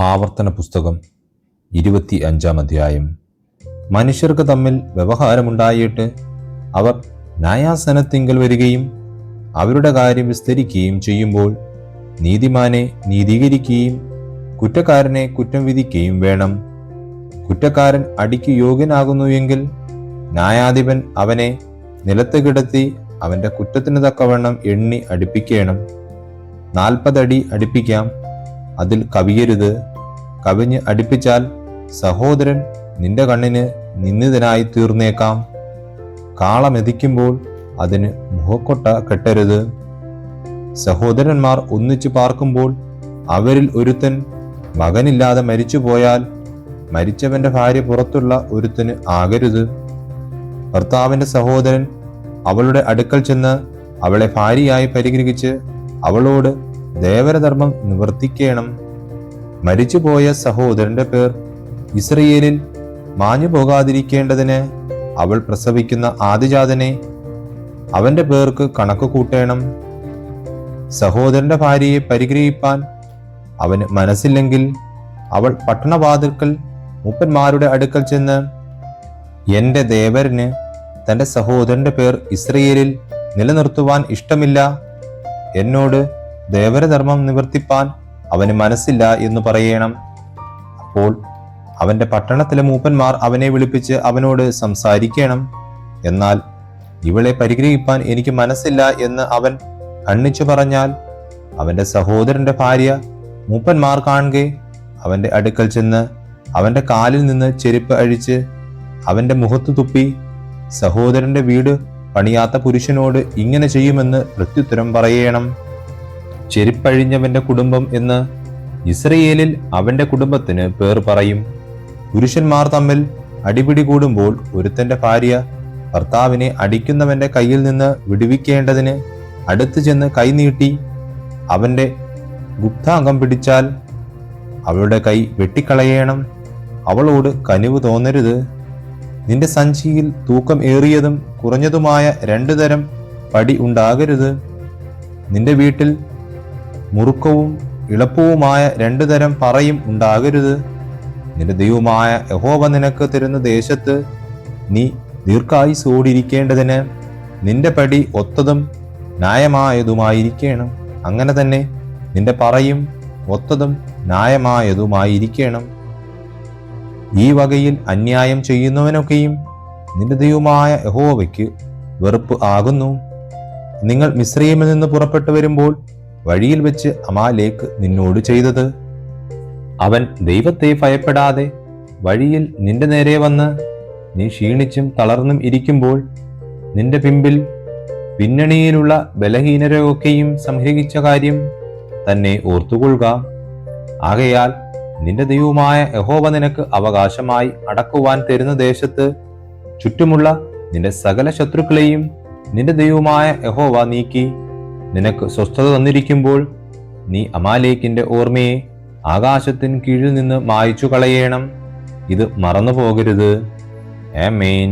ആവർത്തന പുസ്തകം ഇരുപത്തി അഞ്ചാം അധ്യായം. മനുഷ്യർക്ക് തമ്മിൽ വ്യവഹാരമുണ്ടായിട്ട് അവർ ന്യായാസനത്തിങ്കൽ വരികയും അവരുടെ കാര്യം വിസ്തരിക്കുകയും ചെയ്യുമ്പോൾ നീതിമാനെ നീതീകരിക്കുകയും കുറ്റക്കാരനെ കുറ്റം വിധിക്കുകയും വേണം. കുറ്റക്കാരൻ അടിക്ക് യോഗ്യനാകുന്നു എങ്കിൽ ന്യായാധിപൻ അവനെ നിലത്ത് കിടത്തി അവന്റെ കുറ്റത്തിന് തക്കവണ്ണം എണ്ണി അടുപ്പിക്കണം. നാൽപ്പതടി അടിപ്പിക്കാം. അതിൽ കവിയരുത്. കവിഞ്ഞ് അടിപ്പിച്ചാൽ സഹോദരൻ നിന്റെ കണ്ണിന് നിന്ദിതനായി തീർന്നേക്കാം. കാളമെതിക്കുമ്പോൾ അതിന് മുഖക്കൊട്ട കെട്ടരുത്. സഹോദരന്മാർ ഒന്നിച്ചു പാർക്കുമ്പോൾ അവരിൽ ഒരുത്തൻ മകനില്ലാതെ മരിച്ചുപോയാൽ മരിച്ചവന്റെ ഭാര്യ പുറത്തുള്ള ഒരുത്തന് ആകരുത്. ഭർത്താവിന്റെ സഹോദരൻ അവളുടെ അടുക്കൽ ചെന്ന് അവളെ ഭാര്യയായി പരിഗ്രഹിച്ച് അവളോട് ദേവരധർമ്മം നിവർത്തിക്കണം. മരിച്ചുപോയ സഹോദരന്റെ പേർ ഇസ്രയേലിൽ മാഞ്ഞു പോകാതിരിക്കേണ്ടതിന് അവൾ പ്രസവിക്കുന്ന ആദിജാതനെ അവന്റെ പേർക്ക് കണക്ക് കൂട്ടേണം. സഹോദരന്റെ ഭാര്യയെ പരിഗ്രഹിപ്പാൻ അവന് മനസ്സില്ലെങ്കിൽ അവൾ പട്ടണവാതിൽക്കൽ മൂപ്പന്മാരുടെ അടുക്കൽ ചെന്ന് എന്റെ ദേവരന് തന്റെ സഹോദരന്റെ പേർ ഇസ്രയേലിൽ നിലനിർത്തുവാൻ ഇഷ്ടമില്ല. എന്നോട് ദേവരധർമ്മം നിവർത്തിപ്പാൻ അവന് മനസ്സില്ല എന്ന് പറയണം. അപ്പോൾ അവന്റെ പട്ടണത്തിലെ മൂപ്പന്മാർ അവനെ വിളിപ്പിച്ച് അവനോട് സംസാരിക്കണം. എന്നാൽ ഇവളെ പരിഗ്രഹിപ്പാൻ എനിക്ക് മനസ്സില്ല എന്ന് അവൻ കണ്ണിച്ചു പറഞ്ഞാൽ അവന്റെ സഹോദരന്റെ ഭാര്യ മൂപ്പന്മാർ കാണുകെ അവന്റെ അടുക്കൽ ചെന്ന് അവന്റെ കാലിൽ നിന്ന് ചെരുപ്പ് അഴിച്ച് അവന്റെ മുഖത്ത് തുപ്പി സഹോദരന്റെ വീട് പണിയാത്ത പുരുഷനോട് ഇങ്ങനെ ചെയ്യുമെന്ന് പ്രത്യുത്തരം പറയണം. ചെരുപ്പഴിഞ്ഞവന്റെ കുടുംബം എന്ന് ഇസ്രയേലിൽ അവന്റെ കുടുംബത്തിന് പേർ പറയും. പുരുഷന്മാർ തമ്മിൽ അടിപിടി കൂടുമ്പോൾ ഒരുത്തന്റെ ഭാര്യ ഭർത്താവിനെ അടിക്കുന്നവന്റെ കയ്യിൽ നിന്ന് വിടുവിക്കേണ്ടതിന് അടുത്തു ചെന്ന് കൈനീട്ടി അവന്റെ ഗുപ്താംഗം പിടിച്ചാൽ അവളുടെ കൈ വെട്ടിക്കളയണം. അവളോട് കനിവ് തോന്നരുത്. നിന്റെ സഞ്ചിയിൽ തൂക്കം ഏറിയതും കുറഞ്ഞതുമായ രണ്ടു തരം പടി ഉണ്ടാകരുത്. നിന്റെ വീട്ടിൽ മുറുക്കവും ഇളപ്പവുമായ രണ്ടു തരം പറയും ഉണ്ടാകരുത്. നിന്റെ ദൈവമായ യഹോവ നിനക്ക് തരുന്ന ദേശത്ത് നീ ദീർഘായി ദീർഘായുസോടിരിക്കേണ്ടതിന് നിന്റെ പടി ഒത്തതും ന്യായമായതുമായിരിക്കണം. അങ്ങനെ തന്നെ നിന്റെ പറയും ഒത്തതും ന്യായമായതുമായിരിക്കണം. ഈ വകയിൽ അന്യായം ചെയ്യുന്നവനൊക്കെയും നിന്റെ ദൈവമായ യഹോവയ്ക്ക് വെറുപ്പ് ആകുന്നു. നിങ്ങൾ മിശ്രീമിൽ നിന്ന് പുറപ്പെട്ടു വരുമ്പോൾ വഴിയിൽ വെച്ച് അമാലേക്ക് നിന്നോട് ചെയ്തത്. അവൻ ദൈവത്തെ ഭയപ്പെടാതെ വഴിയിൽ നിന്റെ നേരെ വന്ന് നീ ക്ഷീണിച്ചും തളർന്നും ഇരിക്കുമ്പോൾ നിന്റെ പിമ്പിൽ പിന്നണിയിലുള്ള ബലഹീനരെയൊക്കെയും സംഗ്രഹിച്ച കാര്യം തന്നെ ഓർത്തുകൊള്ളുക. ആകയാൽ നിന്റെ ദൈവമായ യഹോവ നിനക്ക് അവകാശമായി അടക്കുവാൻ തരുന്ന ദേശത്ത് ചുറ്റുമുള്ള നിന്റെ സകല ശത്രുക്കളെയും നിന്റെ ദൈവമായ യഹോവ നീക്കി നിനക്ക് സ്വസ്ഥത തന്നിരിക്കുമ്പോൾ നീ അമാലേക്കിന്റെ ഓർമ്മയെ ആകാശത്തിന് കീഴിൽ നിന്ന് മായ്ച്ചു കളയണം ഇത് മറന്നു പോകരുത് ആമേൻ.